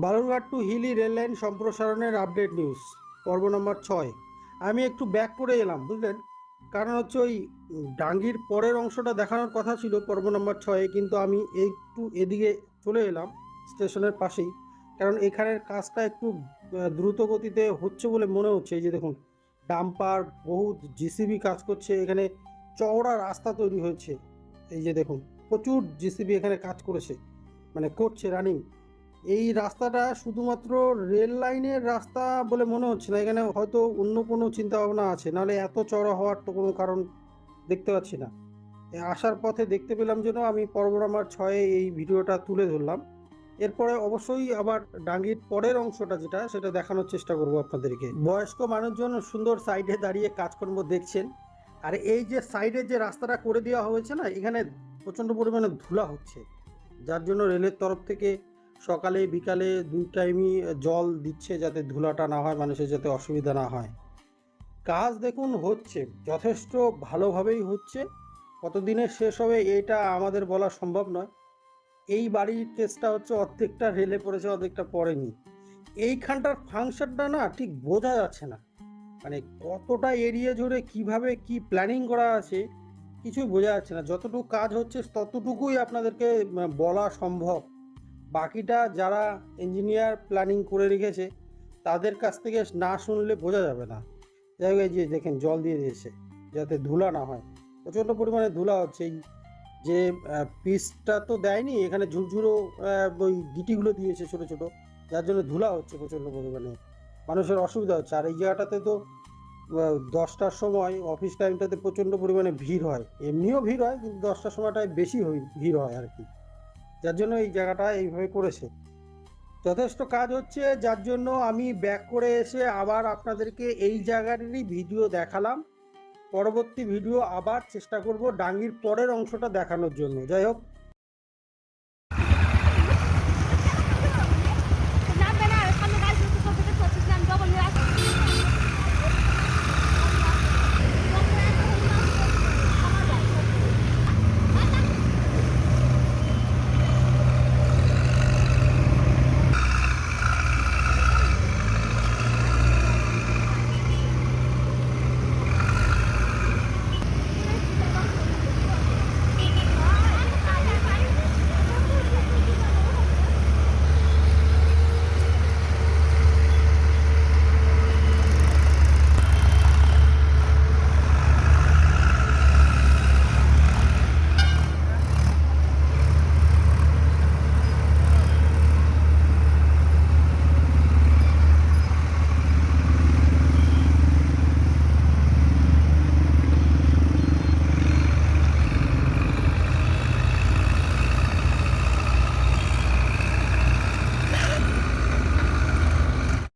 Balurghat to Hili rail line সম্প্রসারণের update news, পর্ব নম্বর ছয়। আমি একটু ব্যাক করে এলাম, বুঝলেন? কারণ হচ্ছে ওই ডাঙ্গির পরের অংশটা দেখানোর কথা ছিল পর্ব নম্বর ছয়ে, কিন্তু আমি একটু এদিকে চলে এলাম স্টেশনের পাশেই। কারণ এখানের কাজটা একটু দ্রুত গতিতে হচ্ছে বলে মনে হচ্ছে। এই যে দেখুন, ডাম্পার, বহুত, জিসিবি কাজ করছে, এখানে চওড়া রাস্তা তৈরি হয়েছে। এই যে দেখুন, প্রচুর জিসিবি এখানে কাজ করেছে মানে করছে রানিং এই রাস্তাটা শুধুমাত্র রেল লাইনের রাস্তা বলে মনে হচ্ছে না। এখানে হয়তো অন্য কোনো চিন্তা ভাবনা আছে। নাহলে এত চড়া হওয়ার তো কোনো কারণ দেখতে পাচ্ছি না। আসার পথে দেখতে পেলাম যেন আমি পর্ব নাম্বার ছয়ে এই ভিডিওটা তুলে ধরলাম। এরপরে অবশ্যই আবার ডাঙ্গির পরের অংশটা যেটা, সেটা দেখানোর চেষ্টা করব আপনাদেরকে। বয়স্ক মানুষজন সুন্দর সাইডে দাঁড়িয়ে কাজকর্ম দেখছেন। আর এই যে সাইডে যে রাস্তাটা করে দেওয়া হয়েছে না, এখানে প্রচণ্ড পরিমাণে ধুলা হচ্ছে। যার জন্য রেলের তরফ থেকে সকালে, বিকালে দুই টাইমই জল দিচ্ছে যাতে ধুলাটা না হয়, মানুষের যাতে অসুবিধা না হয়। কাজ দেখুন হচ্ছে, যথেষ্ট ভালোভাবেই হচ্ছে। কতদিনে শেষ হবে এটা আমাদের বলা সম্ভব নয়। এই বাড়ির কেসটা হচ্ছে অর্ধেকটা রেলে পড়েছে, অর্ধেকটা পড়েনি। এইখানটার ফাংশনটা না ঠিক বোঝা যাচ্ছে না। মানে কতটা এরিয়া জুড়ে কীভাবে কি প্ল্যানিং করা আছে, কিছুই বোঝা যাচ্ছে না। যতটুকু কাজ হচ্ছে, ততটুকুই আপনাদেরকে বলা সম্ভব। বাকিটা যারা ইঞ্জিনিয়ার প্ল্যানিং করে রেখেছে, তাদের কাছ থেকে না শুনলে বোঝা যাবে না। যাই হোক যে দেখেন, জল দিয়ে দিয়েছে, যাতে ধুলা না হয়। প্রচণ্ড পরিমাণে ধুলা হচ্ছে। এই যে পিসটা তো দেয়নি, এখানে ঝুরঝুরো ওই গিটিগুলো দিয়েছে ছোট ছোট। যার জন্য ধুলা হচ্ছে প্রচণ্ড পরিমাণে। মানুষের অসুবিধা হচ্ছে। আর এই জায়গাটাতে তো দশটার সময় অফিস টাইমটাতে প্রচণ্ড পরিমাণে ভিড় হয়। এমনিও ভিড় হয়, কিন্তু দশটার সময়টায় বেশি ভিড় হয় আর কি। যার জন্য এই জায়গাটা এইভাবে করেছে। যথেষ্ট কাজ হচ্ছে, যার জন্য আমি ব্যাক করে এসে আবার আপনাদেরকে এই জায়গাটারই ভিডিও দেখালাম। পরবর্তী ভিডিও আবার চেষ্টা করব ডাঙ্গির পরের অংশটা দেখানোর জন্য। যাই হোক